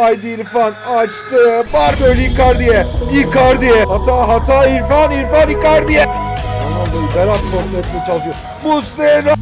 Haydi İrfan açtı. Var böyle Icardi'ye. Icardi'ye. Hata hata İrfan İrfan Icardi'ye. Ronaldo'yu Berat kontrol etmeye çalışıyor. Muslera.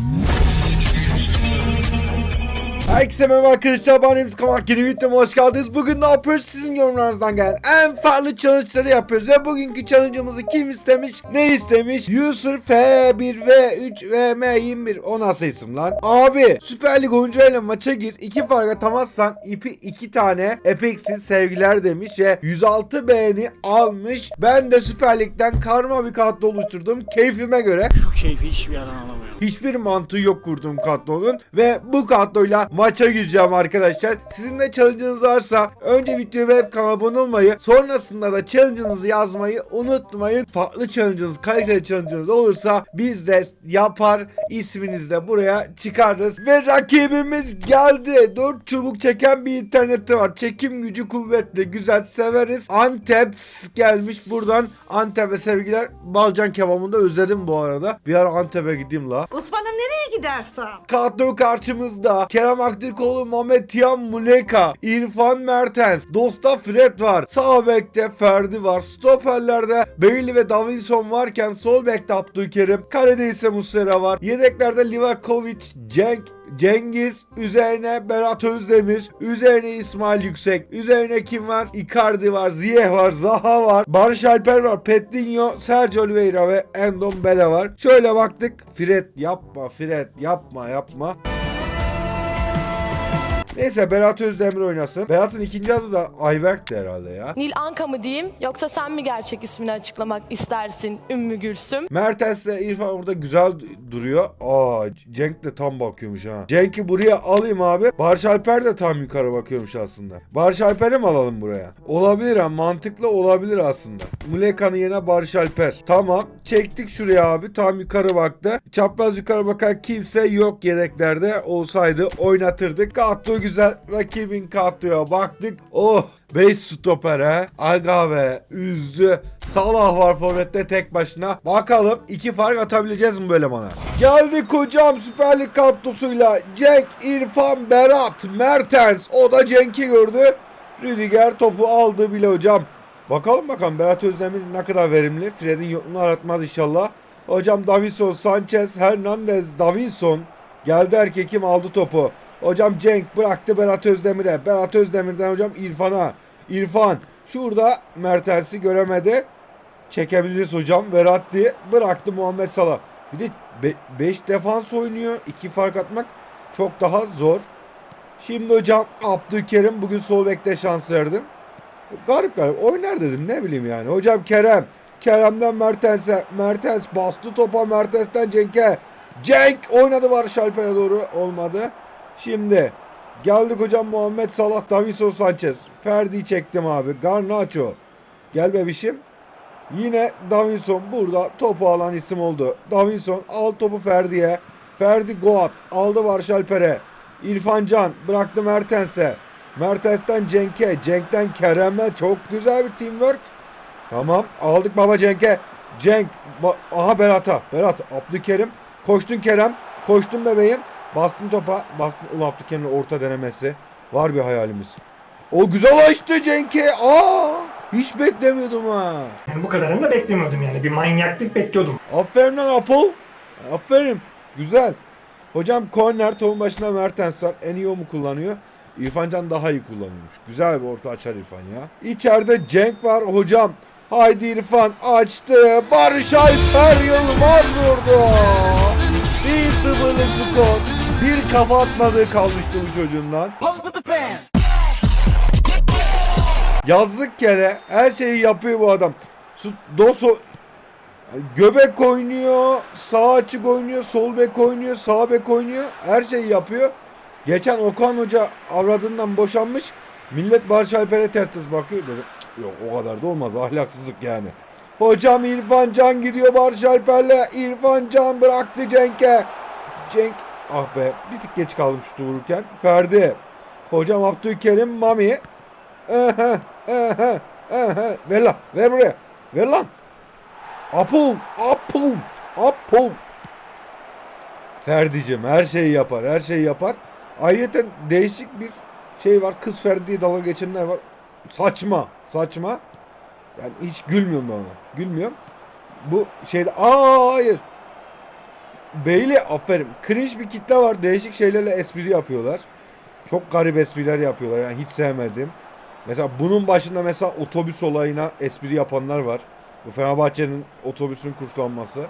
Herkese merhaba arkadaşlar ben Remzi Kamak yeni videoma hoş geldiniz. Bugün ne yapıyoruz? Sizin yorumlarınızdan gelen en farklı challenge'ları yapıyoruz. Ve bugünkü challenge'ımızı kim istemiş? Ne istemiş? Yusuf F1V3 VM21 O nasıl isim lan? Abi Süper Lig oyuncularıyla maça gir. iki fark atamazsan ipi iki tane epeksin sevgiler demiş. Ve 106 beğeni almış. Ben de Süper Lig'den karma bir kadro oluşturdum. Keyfime göre. Şu keyfi hiçbir yerden alamıyorum. Hiçbir mantığı yok kurduğum kadronun ve bu kadroyla maça gireceğim arkadaşlar. Sizin de challenge'ınız varsa önce videoya web kanala abone olmayı sonrasında da challenge'ınızı yazmayı unutmayın. Farklı challenge'ınız, kaliteli challenge'ınız olursa biz de yapar isminizi de buraya çıkarırız. Ve rakibimiz geldi. 4 çubuk çeken bir interneti var. Çekim gücü kuvvetli, güzel severiz. Antep gelmiş buradan Antep'e sevgiler. Balcan kebabını da özledim bu arada. Bir ara Antep'e gideyim la. Osman'ım nereye gidersen? Kadro karşımızda. Kerem Aktürkoğlu, Mehmet Tiyan Muleka, İrfan Mertens, Dosta Fred var. Sağ bekte Ferdi var. Stoperlerde Bailey ve Davinson varken sol bekte Abdülkerim. Kalede ise Muslera var. Yedeklerde Livakovic, Cenk, Cengiz, üzerine Berat Özdemir, üzerine İsmail Yüksek, üzerine kim var? Icardi var, Ziyeh var, Zaha var, Barış Alper var, Pettinho, Sergio Oliveira ve Endon Bele var. Şöyle baktık. Fred yapma, Fred yapma, yapma. Neyse Berat Özdemir oynasın. Berat'ın ikinci adı da Ayberk'ti herhalde ya. Nil Anka mı diyeyim yoksa sen mi gerçek ismini açıklamak istersin Ümmü Gülsüm? Mertens'le İrfan orada güzel duruyor. Aa Cenk de tam bakıyormuş ha. Cenk'i buraya alayım abi. Barış Alper de tam yukarı bakıyormuş aslında. Barış Alper'i mi alalım buraya? Olabilir ha mantıklı olabilir aslında. Muleka'nın yerine Barış Alper. Tamam çektik şuraya abi tam yukarı baktı. Çapraz yukarı bakan kimse yok yedeklerde olsaydı oynatırdık. Güzel. Rakibin kadroya baktık. Oh 5 stoper he. Aga be üzdü. Salah var forvette tek başına. Bakalım iki fark atabileceğiz mi böyle bana? Geldik hocam Süper Lig kadrosuyla. Cenk, İrfan, Berat, Mertens. O da Cenk'i gördü. Rüdiger topu aldı bile hocam. Bakalım bakalım Berat Özdemir ne kadar verimli. Fred'in yokluğunu aratmaz inşallah. Hocam Davinson, Sanchez, Hernandez, Davinson. Geldi erkekim aldı topu. Hocam Cenk bıraktı Berat Özdemir'e. Berat Özdemir'den hocam İrfan'a. İrfan şurada Mertens'i göremedi. Çekebiliriz hocam. Verratti bıraktı Muhammed Salah. Bir de 5 defans oynuyor. 2 fark atmak çok daha zor. Şimdi hocam Abdülkerim bugün sol bekte şans verdim. Garip garip oynar dedim ne bileyim yani. Hocam Kerem. Kerem'den Mertens'e. Mertens bastı topa Mertens'ten Cenk'e. Cenk oynadı Barış Alper'e doğru. Olmadı. Şimdi geldik hocam Muhammed Salah, Davinson Sanchez. Ferdi'yi çektim abi. Garnacho. Gel bebişim. Yine Davinson burada topu alan isim oldu. Davinson al topu Ferdi'ye. Ferdi Goat aldı Barış Alper'e. İrfan Can bıraktı Mertens'e. Mertens'ten Cenk'e. Cenk'ten Kerem'e. Çok güzel bir teamwork. Tamam aldık baba Cenk'e. Cenk. Aha Berat'a. Berat. Abdülkerim. Koştun Kerem. Koştun bebeğim. Bastın topa. Bastın. Ulan Abdülkerim'in orta denemesi. Var bir hayalimiz. O güzel açtı Cenk'e. Aa! Hiç beklemiyordum ha. Yani bu kadarını da beklemiyordum yani. Bir manyaklık bekliyordum. Aferin lan Apo. Aferin. Güzel. Hocam korner tohum başına Mertens var. En iyi o mu kullanıyor? İrfan Can daha iyi kullanıyormuş. Güzel bir orta açar İrfan ya. İçeride Cenk var hocam. Haydi İrfan açtı. Barış Alper Yılmaz vurdu. 1-0'lık skor. Bir kafa atmadığı kalmıştı bu çocuğundan. Yazlık kere her şeyi yapıyor bu adam. Su, doso göbek oynuyor, sağ açık oynuyor, sol bek oynuyor, sağ bek oynuyor. Her şeyi yapıyor. Geçen Okan Hoca avradından boşanmış. Millet Barış Alper'e ters ters bakıyor dedim. "Cık, Yok o kadar da olmaz ahlaksızlık yani. Hocam İrfan Can gidiyor Barış Alper'le. İrfan Can bıraktı Cenk'e. Cenk ah be bir tık geç kaldım şu vururken. Ferdi. Hocam Abdülkerim Mami. Aha, aha, aha. Ver lan. Ver buraya. Ver lan. Apu. Apu. Apu. Ferdi'cim her şeyi yapar. Her şeyi yapar. Ayrıca değişik bir şey var. Kız Ferdi diye dalga geçenler var. Saçma. Saçma. Yani hiç gülmüyorum ben ona. Gülmüyorum. Bu şeyde aa hayır. Beyli aferin. Cringe bir kitle var. Değişik şeylerle espri yapıyorlar. Çok garip espriler yapıyorlar. Yani hiç sevmedim. Mesela bunun başında mesela otobüs olayına espri yapanlar var. Bu Fenerbahçe'nin otobüsün kuşlanması.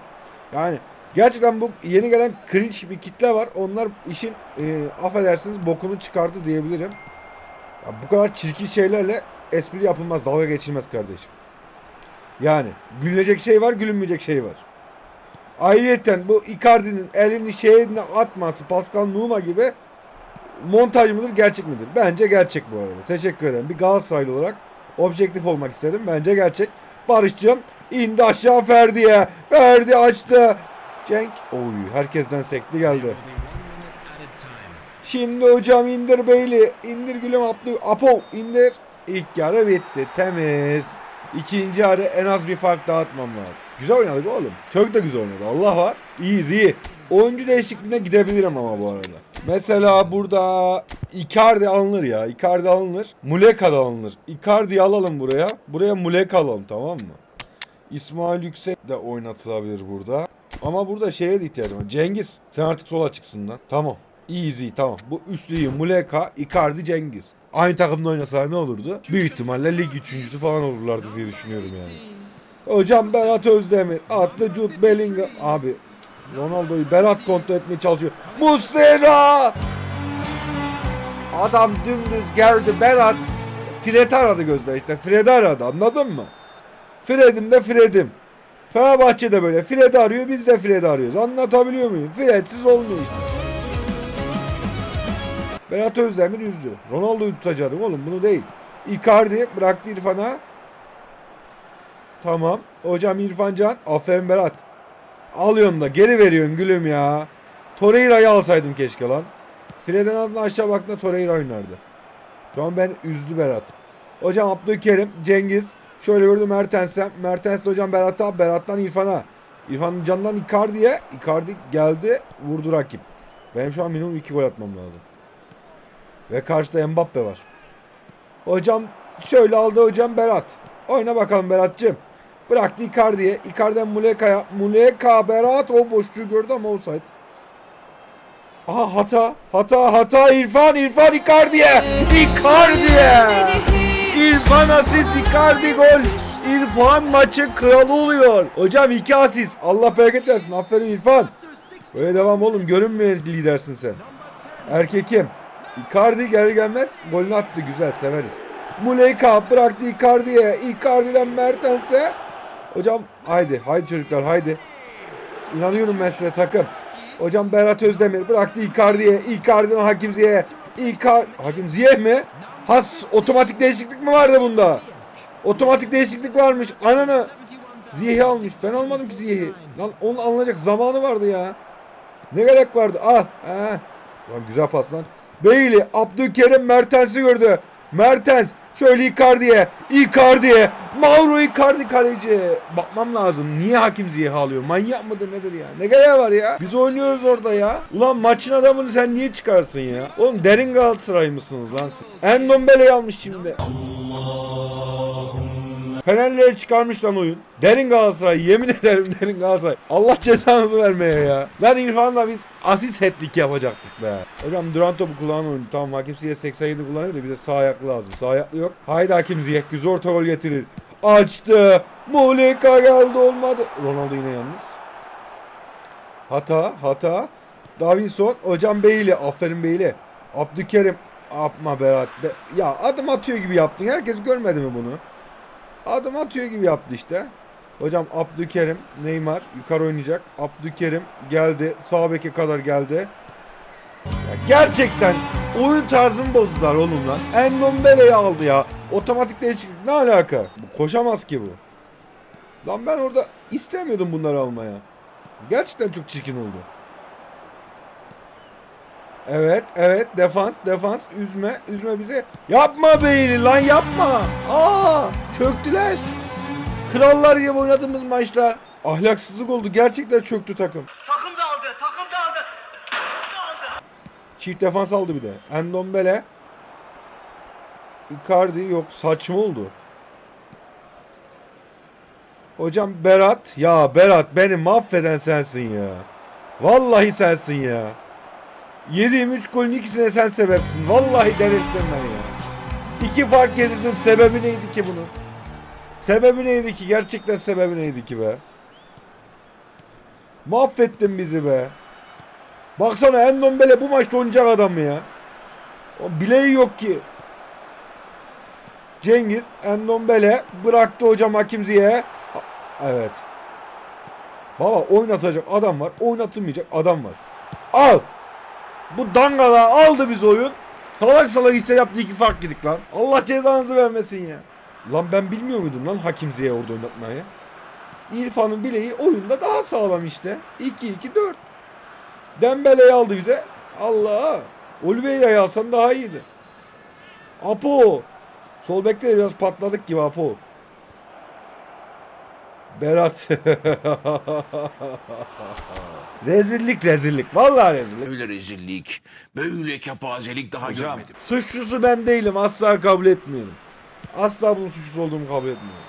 Yani gerçekten bu yeni gelen cringe bir kitle var. Onlar işin e, affedersiniz bokunu çıkardı diyebilirim. Ya bu kadar çirkin şeylerle espri yapılmaz, dalga geçilmez kardeşim. Yani gülünecek şey var, gülünmeyecek şey var. Ayrıyeten bu Icardi'nin elini şeyine atması Pascal Numa gibi montaj mıdır, gerçek midir? Bence gerçek bu arada. Teşekkür ederim. Bir Galatasaraylı olarak objektif olmak istedim. Bence gerçek. Barış'cığım indi aşağı Ferdi'ye. Ferdi açtı. Cenk. Oy herkesten sekti geldi. Şimdi hocam indir Beyli. İndir gülüm Abdü. Apo indir. İlk yarı bitti. Temiz. İkinci yarı en az bir fark dağıtmam lazım. Güzel oynadık oğlum. Çok da güzel oynadı. Allah var. İyiyiz iyi. Oyuncu değişikliğine gidebilirim ama bu arada. Mesela burada Icardi alınır ya. Icardi alınır. Muleka da alınır. Icardi'yi alalım buraya. Buraya Muleka alalım tamam mı? İsmail Yüksek de oynatılabilir burada. Ama burada şeye de ihtiyacım var. Cengiz sen artık sola çıksın lan. Tamam. Easy tamam. Bu üçlüyü Muleka, Icardi, Cengiz. Aynı takımda oynasalar ne olurdu? Büyük ihtimalle lig üçüncüsü falan olurlardı diye düşünüyorum yani. Hocam Berat Özdemir, atlı Jude Bellingham. Abi Ronaldo'yu Berat kontrol etmeye çalışıyor. Muslera! Adam dümdüz geldi Berat. Fred'i aradı gözler işte. Fred'i aradı anladın mı? Fred'im de Fred'im. Fenerbahçe de böyle. Fred arıyor biz de Fred arıyoruz. Anlatabiliyor muyum? Fred'siz olmuyor işte. Berat Özdemir üzdü. Ronaldo'yu tutacaktım oğlum bunu değil. Icardi bıraktı İrfan'a. Tamam. Hocam İrfan Can. Aferin Berat. Alıyorsun da geri veriyorsun gülüm ya. Torreira'yı alsaydım keşke lan. Fred'in ağzına aşağı baktığında Torreira oynardı. Şu an ben üzdü Berat. Hocam Abdülkerim, Cengiz. Şöyle gördüm Mertens'e. Mertens de hocam Berat'a. Berat'tan İrfan'a. İrfan Can'dan Icardi'ye. Icardi geldi vurdu rakip. Benim şu an minimum 2 gol atmam lazım. Ve karşıda Mbappe var. Hocam şöyle aldı hocam Berat. Oyna bakalım Berat'cığım. Bıraktı Icardi'ye. Icardi'den Muleka'ya. Muleka Berat o boşluğu gördü ama offside. Aha hata. Hata hata İrfan İrfan Icardi'ye. Icardi'ye. İrfan asist Icardi gol. İrfan maçın kralı oluyor. Hocam iki asist. Allah bereket versin. Aferin İrfan. Böyle devam oğlum. Görünmeye lidersin sen. Erkekim. Icardi gelir gelmez golünü attı. Güzel severiz. Muleka bıraktı Icardi'ye. Icardi'den Mertens'e. Hocam haydi. Haydi çocuklar haydi. İnanıyorum ben size takım. Hocam Berat Özdemir bıraktı Icardi'ye. Icardi'den Hakim Ziyeh'e. Icar Hakim Ziyeh mi? Has otomatik değişiklik mi vardı bunda? Otomatik değişiklik varmış. Ananı Ziyeh'i almış. Ben almadım ki Ziyeh'i. Lan onun alınacak zamanı vardı ya. Ne gerek vardı? Al. Ha. Lan güzel pas lan. Beyli, Abdülkerim Mertens'i gördü. Mertens şöyle Icardi'ye, Icardi'ye, Mauro Icardi kaleci. Bakmam lazım. Niye Hakim Ziyeh'i alıyor? Manyak mıdır nedir ya? Ne gereği var ya? Biz oynuyoruz orada ya. Ulan maçın adamını sen niye çıkarsın ya? Oğlum derin Galatasaray mısınız lan siz? Almış şimdi. Fenerleri çıkarmış lan oyun. Derin Galatasaray yemin ederim derin Galatasaray. Allah cezanızı vermeye ya. Lan İrfan'la biz asist ettik yapacaktık be. Hocam duran topu kulağına oyunu. Tamam Ziyech 87 kullanıyor da bize sağ ayaklı lazım. Sağ ayaklı yok. Haydi hakim Ziyech güzel orta gol getirir. Açtı. Muleka geldi olmadı. Ronaldo yine yalnız. Hata hata. Davinson. Hocam Beyli. Aferin Beyli. Abdülkerim. Yapma Berat. Be ya adım atıyor gibi yaptın. Herkes görmedi mi bunu? Adım atıyor gibi yaptı işte. Hocam Abdülkerim, Neymar yukarı oynayacak. Abdülkerim geldi. Sağ beke kadar geldi. Ya gerçekten oyun tarzını bozdular oğlum lan. Endombele'yi aldı ya. Otomatik değişiklik ne alaka? Koşamaz ki bu. Lan ben orada istemiyordum bunları almaya. Gerçekten çok çirkin oldu. Evet, evet. Defans, defans. Üzme, üzme bize. Yapma Beyli lan yapma. Aa, çöktüler. Krallar gibi oynadığımız maçta ahlaksızlık oldu. Gerçekten çöktü takım. Takım dağıldı, takım dağıldı. Dağıldı. Çift defans aldı bir de. Endombele. Icardi yok saçma oldu. Hocam Berat. Ya Berat beni mahveden sensin ya. Vallahi sensin ya. Yediğim 3 golün ikisine sen sebepsin. Vallahi delirttin beni ya. İki fark getirdin. Sebebi neydi ki bunun? Sebebi neydi ki? Gerçekten sebebi neydi ki be? Mahvettin bizi be. Baksana Endombele bu maçta oynayacak adam mı ya? O bileği yok ki. Cengiz Endombele bıraktı hocam Hakim Ziyech'e. Evet. Baba oynatacak adam var. Oynatılmayacak adam var. Al. Bu dangala aldı biz oyun. Salak salak hisse yaptı iki fark yedik lan. Allah cezanızı vermesin ya. Lan ben bilmiyor muydum lan Hakim Ziyech orada oynatmayı? İrfan'ın bileği oyunda daha sağlam işte. 2-2-4. Dembele'yi aldı bize. Allah. Oliveira'yı alsan daha iyiydi. Apo. Sol bekte biraz patladık gibi Apo. Berat. rezillik rezillik. Vallahi rezillik. Böyle rezillik, böyle kepazelik daha görmedim. Suçlusu ben değilim. Asla kabul etmiyorum. Asla bunun suçlusu olduğumu kabul etmiyorum.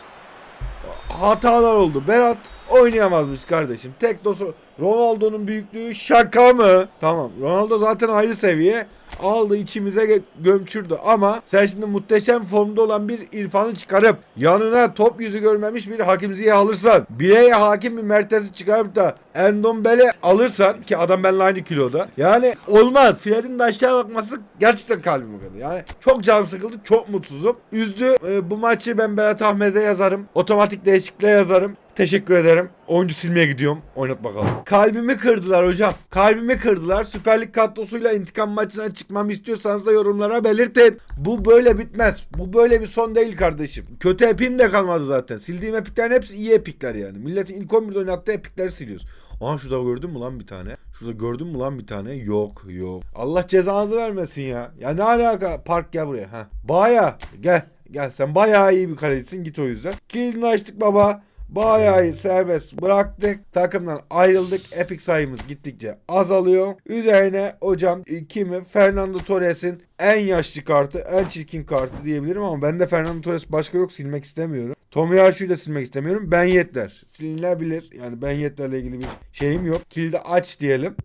Hatalar oldu. Berat oynayamazmış kardeşim. Tek dosu Ronaldo'nun büyüklüğü şaka mı? Tamam. Ronaldo zaten ayrı seviye. Aldı içimize gömçürdü ama sen şimdi muhteşem formda olan bir İrfan'ı çıkarıp yanına top yüzü görmemiş bir Hakim Ziyech alırsan bileğe hakim bir Mertens'i çıkarıp da Endombele alırsan ki adam benimle aynı kiloda yani olmaz. Fred'in de aşağı bakması gerçekten kalbimi kırdı. Yani çok canım sıkıldı çok mutsuzum. Üzdü Ee, bu maçı ben Berat Ahmet'e yazarım. Otomatik değişikliğe yazarım. Teşekkür ederim. Oyuncu silmeye gidiyorum. Oynat bakalım. Kalbimi kırdılar hocam. Kalbimi kırdılar. Süper Lig kadrosuyla intikam maçına çıkmamı istiyorsanız da yorumlara belirtin. Bu böyle bitmez. Bu böyle bir son değil kardeşim. Kötü epim de kalmadı zaten. Sildiğim epiklerin hepsi iyi epikler yani. Milletin ilk 11'de oynattığı epikleri siliyoruz. Aha şurada gördün mü lan bir tane? Şurada gördün mü lan bir tane? Yok yok. Allah cezanızı vermesin ya. Ya ne alaka? Park gel buraya. Ha. Baya gel. Gel sen bayağı iyi bir kalecisin git o yüzden. Kilidini açtık baba. Bayağı serbest bıraktık. Takımdan ayrıldık. Epic sayımız gittikçe azalıyor. Üzerine hocam e, kimi? Fernando Torres'in en yaşlı kartı, en çirkin kartı diyebilirim ama bende Fernando Torres başka yok silmek istemiyorum. Tomiyaşu'yu da silmek istemiyorum. Ben Yetler. Silinebilir. Yani Ben Yetler'le ilgili bir şeyim yok. Kilidi aç diyelim.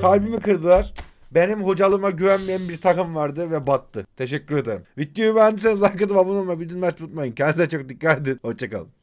Kalbimi kırdılar. Benim hocalığıma güvenmeyen bir takım vardı ve battı. Teşekkür ederim. Videoyu beğendiyseniz like atıp abone olmayı, bildirimleri açmayı unutmayın. Kendinize çok dikkat edin. Hoşçakalın.